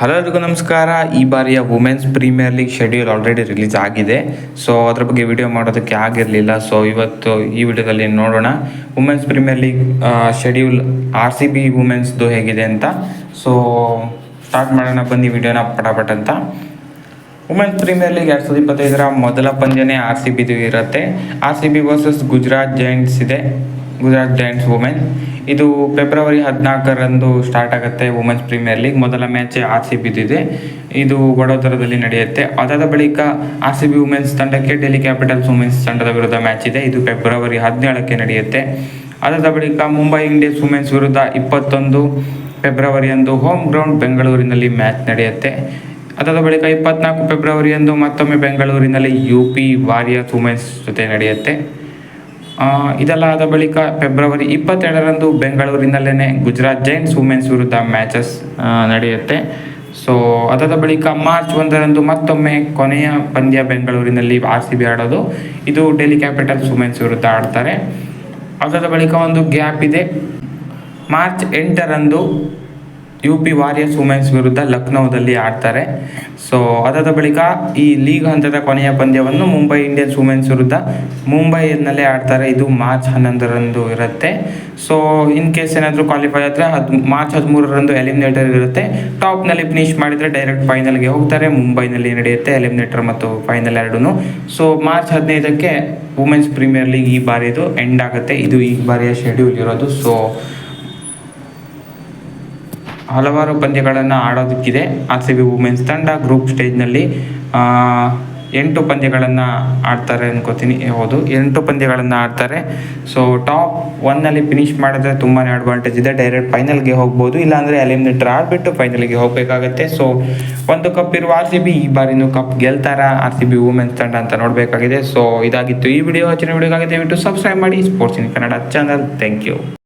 Hello ನಮಸ್ಕಾರ. ಈ ಬಾರಿಯ women's premier league schedule already release ಆಗಿದೆ. ಸೊ ಅದ್ರ ಬಗ್ಗೆ ವಿಡಿಯೋ ಮಾಡೋದಕ್ಕೆ ಆಗಿರಲಿಲ್ಲ. ಸೊ ಇವತ್ತು ಈ ವಿಡಿಯೋದಲ್ಲಿ ನೋಡೋಣ. Women's premier league schedule R C B ವುಮೆನ್ಸ್ದು ಹೇಗಿದೆ ಅಂತ. ಸೊ ಸ್ಟಾರ್ಟ್ ಮಾಡೋಣ. ಬನ್ನಿ ವಿಡಿಯೋನ ಪಟಾಪಟ್ ಅಂತ. ವುಮೆನ್ಸ್ ಪ್ರೀಮಿಯರ್ ಲೀಗ್ ಎರಡು ಸಾವಿರದ ಇಪ್ಪತ್ತೈದರ ಮೊದಲ ಪಂದ್ಯನೇ ಆರ್ ಸಿ ಬಿದು ಇರುತ್ತೆ. R C B versus Gujarat Giants ಇದೆ. Gujarat Giants women. ಇದು ಫೆಬ್ರವರಿ ಹದಿನಾಲ್ಕರಂದು ಸ್ಟಾರ್ಟ್ ಆಗುತ್ತೆ ವುಮೆನ್ಸ್ ಪ್ರೀಮಿಯರ್ ಲೀಗ್. ಮೊದಲ ಮ್ಯಾಚ್ ಆರ್ ಸಿ ಬಿದ್ದಿದೆ ಇದು ವಡೋದರದಲ್ಲಿ ನಡೆಯುತ್ತೆ. ಅದಾದ ಬಳಿಕ ಆರ್ ಸಿ ಬಿ ವುಮೆನ್ಸ್ ತಂಡಕ್ಕೆ ಡೆಲ್ಲಿ ಕ್ಯಾಪಿಟಲ್ಸ್ ವುಮೆನ್ಸ್ ತಂಡದ ವಿರುದ್ಧ ಮ್ಯಾಚ್ ಇದೆ. ಇದು ಫೆಬ್ರವರಿ ಹದಿನೇಳಕ್ಕೆ ನಡೆಯುತ್ತೆ. ಅದಾದ ಬಳಿಕ ಮುಂಬೈ ಇಂಡಿಯನ್ಸ್ ವುಮೆನ್ಸ್ ವಿರುದ್ಧ ಇಪ್ಪತ್ತೊಂದು ಫೆಬ್ರವರಿಯಂದು ಹೋಮ್ ಗ್ರೌಂಡ್ ಬೆಂಗಳೂರಿನಲ್ಲಿ ಮ್ಯಾಚ್ ನಡೆಯುತ್ತೆ. ಅದಾದ ಬಳಿಕ ಇಪ್ಪತ್ನಾಲ್ಕು ಫೆಬ್ರವರಿಯಂದು ಮತ್ತೊಮ್ಮೆ ಬೆಂಗಳೂರಿನಲ್ಲಿ ಯು ಪಿ ವಾರಿಯರ್ಸ್ ವುಮೆನ್ಸ್ ಜೊತೆ ನಡೆಯುತ್ತೆ. ಇದೆಲ್ಲ ಆದ ಬಳಿಕ ಫೆಬ್ರವರಿ ಇಪ್ಪತ್ತೆರಡರಂದು ಬೆಂಗಳೂರಿನಲ್ಲೇ ಗುಜರಾತ್ ಜೈಂಟ್ಸ್ ವುಮೆನ್ಸ್ ವಿರುದ್ಧ ಮ್ಯಾಚಸ್ ನಡೆಯುತ್ತೆ. ಸೊ, ಅದಾದ ಬಳಿಕ ಮಾರ್ಚ್ ಒಂದರಂದು ಮತ್ತೊಮ್ಮೆ ಕೊನೆಯ ಪಂದ್ಯ ಬೆಂಗಳೂರಿನಲ್ಲಿ ಆರ್ ಸಿ ಬಿ ಆಡೋದು. ಇದು ಡೆಲ್ಲಿ ಕ್ಯಾಪಿಟಲ್ಸ್ ವುಮೆನ್ಸ್ ವಿರುದ್ಧ ಆಡ್ತಾರೆ. ಅದಾದ ಬಳಿಕ ಒಂದು ಗ್ಯಾಪ್ ಇದೆ. ಮಾರ್ಚ್ ಎಂಟರಂದು ಯು ಪಿ ವಾರಿಯರ್ಸ್ ವುಮೆನ್ಸ್ ವಿರುದ್ಧ ಲಕ್ನೋದಲ್ಲಿ ಆಡ್ತಾರೆ. ಸೊ ಅದಾದ ಬಳಿಕ ಈ ಲೀಗ್ ಹಂತದ ಕೊನೆಯ ಪಂದ್ಯವನ್ನು ಮುಂಬೈ ಇಂಡಿಯನ್ಸ್ ವುಮೆನ್ಸ್ ವಿರುದ್ಧ ಮುಂಬೈನಲ್ಲೇ ಆಡ್ತಾರೆ. ಇದು ಮಾರ್ಚ್ ಹನ್ನೊಂದರಂದು ಇರುತ್ತೆ. ಸೊ ಇನ್ ಕೇಸ್ ಏನಾದರೂ ಕ್ವಾಲಿಫೈ ಆದರೆ ಹದ್, ಮಾರ್ಚ್ ಹದಿಮೂರರಂದು ಎಲಿಮಿನೇಟರ್ ಇರುತ್ತೆ. ಟಾಪ್ನಲ್ಲಿ ಫಿನಿಶ್ ಮಾಡಿದರೆ ಡೈರೆಕ್ಟ್ ಫೈನಲ್ಗೆ ಹೋಗ್ತಾರೆ. ಮುಂಬೈನಲ್ಲಿ ನಡೆಯುತ್ತೆ ಎಲಿಮಿನೇಟರ್ ಮತ್ತು ಫೈನಲ್ ಎರಡೂ ಸೊ ಮಾರ್ಚ್ ಹದಿನೈದಕ್ಕೆ ವುಮೆನ್ಸ್ ಪ್ರೀಮಿಯರ್ ಲೀಗ್ ಈ ಬಾರಿದು ಎಂಡ್ ಆಗುತ್ತೆ. ಇದು ಈ ಬಾರಿಯ ಶೆಡ್ಯೂಲ್ ಇರೋದು. ಸೊ ಹಲವಾರು ಪಂದ್ಯಗಳನ್ನು ಆಡೋದಕ್ಕಿದೆ. ಆರ್ ಸಿ ಬಿ ವುಮೆನ್ಸ್ ತಂಡ ಗ್ರೂಪ್ ಸ್ಟೇಜ್ನಲ್ಲಿ ಎಂಟು ಪಂದ್ಯಗಳನ್ನು ಆಡ್ತಾರೆ ಅನ್ಕೋತೀನಿ. ಹೌದು, ಎಂಟು ಪಂದ್ಯಗಳನ್ನು ಆಡ್ತಾರೆ. ಸೊ, ಟಾಪ್ ಒನ್ನಲ್ಲಿ ಫಿನಿಶ್ ಮಾಡಿದ್ರೆ ತುಂಬಾ ಅಡ್ವಾಂಟೇಜ್ ಇದೆ. ಡೈರೆಕ್ಟ್ ಫೈನಲ್ಗೆ ಹೋಗ್ಬೋದು. ಇಲ್ಲಾಂದರೆ ಎಲಿಮಿನೇಟರ್ ಆಡಿಬಿಟ್ಟು ಫೈನಲ್ಗೆ ಹೋಗಬೇಕಾಗತ್ತೆ. ಸೊ, ಒಂದು ಕಪ್ ಇರುವ ಆರ್ ಸಿ ಬಿ ಈ ಬಾರಿನೂ ಕಪ್ ಗೆಲ್ತಾರ? ಆರ್ ಸಿ ಬಿ ವುಮೆನ್ಸ್ ತಂಡ ಅಂತ ನೋಡಬೇಕಾಗಿದೆ. ಸೊ, ಇದಾಗಿತ್ತು ಈ ವಿಡಿಯೋ. ಹೆಚ್ಚಿನ ವಿಡಿಯೋಗಾಗಿ ದಯವಿಟ್ಟು ಸಬ್ಸ್ಕ್ರೈಬ್ ಮಾಡಿ. Sports in Kannada channel thank you